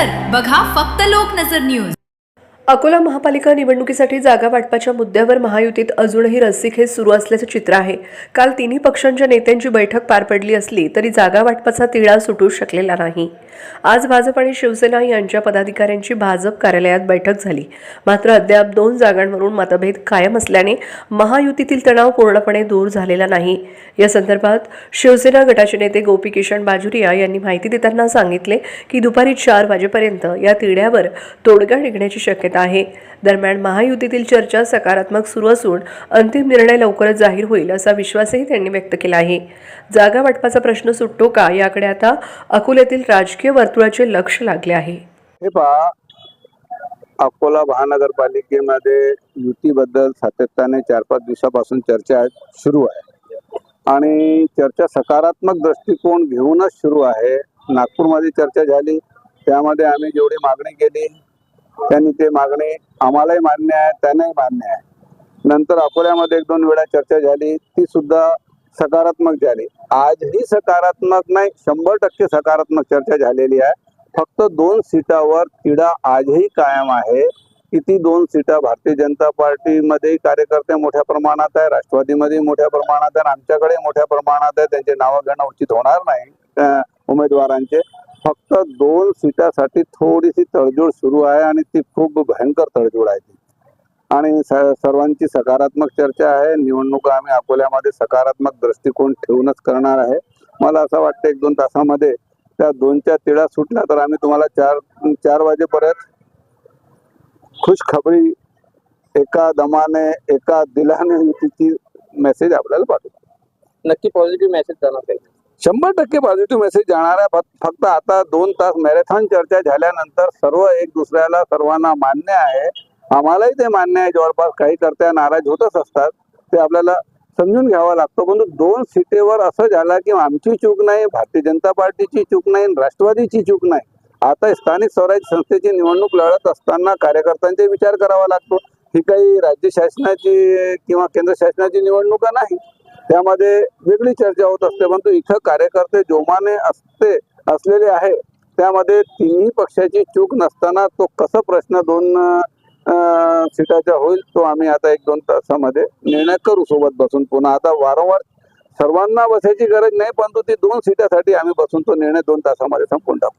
नजर बघा फक्त लोक नजर न्यूज. अकोला महापालिका निवडणुकीसाठी जागा वाटपाच्या मुद्द्यावर महायुतीत अजूनही रस्सीखेच सुरू असल्याचं चित्र आहे. काल तिन्ही पक्षांच्या नेत्यांची बैठक पार पडली असली तरी जागा वाटपाचा तिढा सुटू शकलेला नाही. आज भाजप आणि शिवसेना यांच्या पदाधिकाऱ्यांची भाजप कार्यालयात बैठक झाली. मात्र अद्याप दोन जागांवरून मतभेद कायम असल्याने महायुतीतील तणाव पूर्णपणे दूर झालेला नाही. या संदर्भात शिवसेना गटाचे नेते गोपी किशन बाजुरिया यांनी माहिती देताना सांगितले की दुपारी चार वाजेपर्यंत या तिढ्यावर तोडगा निघण्याची शक्यता आहे. दरम्यान महायुतीतील चर्चा सकारात्मक सुरू असून अंतिम निर्णय लवकरच जाहीर होईल असा विश्वासही त्यांनी व्यक्त केला आहे. जागा वाटपाचा प्रश्न सुटतो का याकडे आता अकोल्यातील राजकीय वर्तुळाचे लक्ष लागले आहे. हे पहा अकोला महानगरपालिकेमध्ये युतीबद्दल सातत्याने चार पाच दिवसापासून चर्चा सुरू आहे. आणि चर्चा सकारात्मक दृष्टिकोन घेऊनच सुरू आहे. नागपूरमध्ये चर्चा झाली. त्यामध्ये आम्ही जेवढी मागणी केली त्यांनी ते मागणी आम्हालाही मान्य आहे त्यांनाही मान्य आहे. नंतर अकोल्यामध्ये एक दोन वेळा चर्चा झाली ती सुद्धा सकारात्मक झाली. आजही सकारात्मक नाही शंभर टक्के सकारात्मक चर्चा झालेली आहे. फक्त दोन सीटावर तिढा आजही कायम आहे. की ती दोन सीटा भारतीय जनता पार्टीमध्ये कार्यकर्ते मोठ्या प्रमाणात आहे राष्ट्रवादीमध्ये मोठ्या प्रमाणात आहे आणि आमच्याकडे मोठ्या प्रमाणात आहे. त्यांचे नावं घेणं उचित होणार नाही उमेदवारांचे. फक्त दोन सीटासाठी थोडीशी तडजोड सुरू आहे आणि ती खूप भयंकर तडजोड आहे ती. आणि स- सर्वांची सकारात्मक चर्चा आहे. निवडणुका आम्ही अकोल्यामध्ये सकारात्मक दृष्टिकोन ठेवूनच करणार आहे. मला असं वाटतं एक दोन तासामध्ये त्या दोनच्या तिळा सुटल्या तर आम्ही तुम्हाला चार चार वाजेपर्यंत खुशखबरी एका दमाने एका दिलाने तिची मेसेज आपल्याला पाठवतो नक्की पॉझिटिव्ह मेसेज जाणार पाहिजे शंभर टक्के पॉझिटिव्ह मेसेज जाणार आहे. फक्त- फक्त आता दोन तास मॅरेथॉन चर्चा झाल्यानंतर सर्व एक दुसऱ्याला सर्वांना मान्य आहे. आम्हालाही ते मान्य आहे. जवळपास काही करत्या नाराज होतच असतात. ते आपल्याला समजून घ्यावा लागतो. परंतु दोन सीटेवर असं झालं की आमची चूक नाही भारतीय जनता पार्टीची चूक नाही आणि राष्ट्रवादीची चूक नाही. आता स्थानिक स्वराज्य संस्थेची निवडणूक लढत असताना कार्यकर्त्यांचे विचार करावा लागतो. ही काही राज्य शासनाची किंवा केंद्र शासनाची निवडणुका नाही. त्यामध्ये वेगळी चर्चा होत असते परंतु इथं कार्यकर्ते जोमाने असते असलेले आहे. त्यामध्ये तिन्ही पक्षाची चूक नसताना तो कसा प्रश्न दोन सीटाचा होईल तो आम्ही आता एक दोन तासामध्ये निर्णय करू सोबत बसून. पुन्हा आता वारंवार सर्वांना बसायची गरज नाही परंतु ती दोन सीटासाठी आम्ही बसून तो निर्णय दोन तासामध्ये संपून टाकू.